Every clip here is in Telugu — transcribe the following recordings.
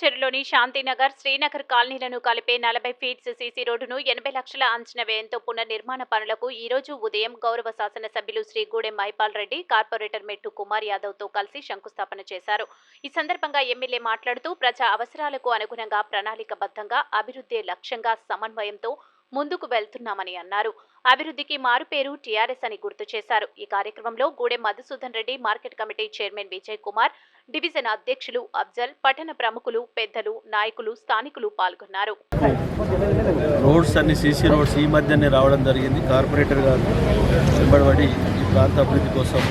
చెరులోని శాంతినగర్ శ్రీనగర్ కాలనీలను కలిపే నలభై ఫీట్స్ సీసీ రోడ్డును ఎనభై లక్షల అంచనా వ్యయంతో పునర్నిర్మాణ పనులకు ఈ రోజు ఉదయం గౌరవ శాసనసభ్యులు శ్రీ గూడెం మైపాల్ రెడ్డి కార్పొరేటర్ మెట్టు కుమార్ యాదవ్తో కలిసి శంకుస్థాపన చేశారు. ఈ సందర్భంగా ఎమ్మెల్యే మాట్లాడుతూ ప్రజా అవసరాలకు అనుగుణంగా ప్రణాళికబద్ధంగా అభివృద్ధి లక్ష్యంగా సమన్వయంతో ముందుకు వెళ్తున్నామని అన్నారు. అభివృద్ధికి మారుపేరు టీఆర్ఎస్ అని గుర్తు చేశారు. ఈ కార్యక్రమంలో Gudem Madhusudan Reddy market committee chairman Vijay Kumar division అధ్యక్షులు అఫ్జల్ పట్టణ ప్రముఖులు పెద్దలు నాయకులు స్థానికులు పాల్గొన్నారు. రోడ్స్ అన్ని సీసీ రోడ్స్ ఈ మధ్యనే రావడం జరిగింది. కార్పొరేటర్ గారు వెంబడబడి ఈ ప్రాంత అభివృద్ధి కోసం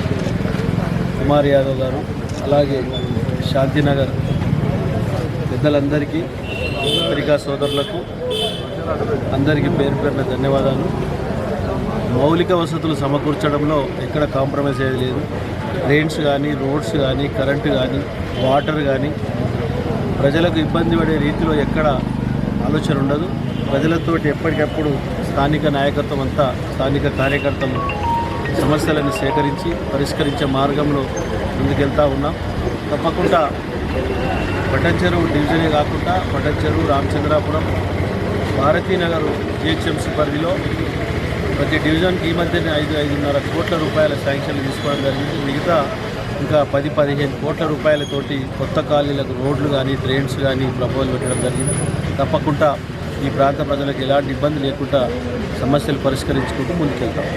కుమార్ యాదవ్ గారు అలాగే శాంతినగర్ పెద్దలందరికీ పత్రికా సోదరులకు అందరికీ పేరు పేరున ధన్యవాదాలు. మౌలిక వసతులు సమకూర్చడంలో ఎక్కడ కాంప్రమైజ్ అయ్యేది లేదు. డ్రైన్స్ కానీ రోడ్స్ కానీ కరెంటు కానీ వాటర్ కానీ ప్రజలకు ఇబ్బంది పడే రీతిలో ఎక్కడ ఆలోచన ఉండదు. ప్రజలతోటి ఎప్పటికప్పుడు స్థానిక నాయకత్వం అంతా స్థానిక కార్యకర్తలు సమస్యలను సేకరించి పరిష్కరించే మార్గంలో ముందుకెళ్తా ఉన్నాం. తప్పకుండా పటంచెరు డివిజనే కాకుండా పటంచెరు రామచంద్రాపురం భారతీనగర్ జిహెచ్ఎంసీ పరిధిలో ప్రతి డివిజన్కి ఈ మధ్యనే ఐదు ఐదున్నర కోట్ల రూపాయల శాంక్షన్లు తీసుకోవడం జరిగింది. మిగతా ఇంకా పది పదిహేను కోట్ల రూపాయలతోటి కొత్త కాలనీలకు రోడ్లు కానీ డ్రైన్స్ కానీ ప్రపోజల్ పెట్టడం జరిగింది. తప్పకుండా ఈ ప్రాంత ప్రజలకు ఎలాంటి ఇబ్బంది లేకుండా సమస్యలు పరిష్కరించుకుంటూ ముందుకెళ్తాం.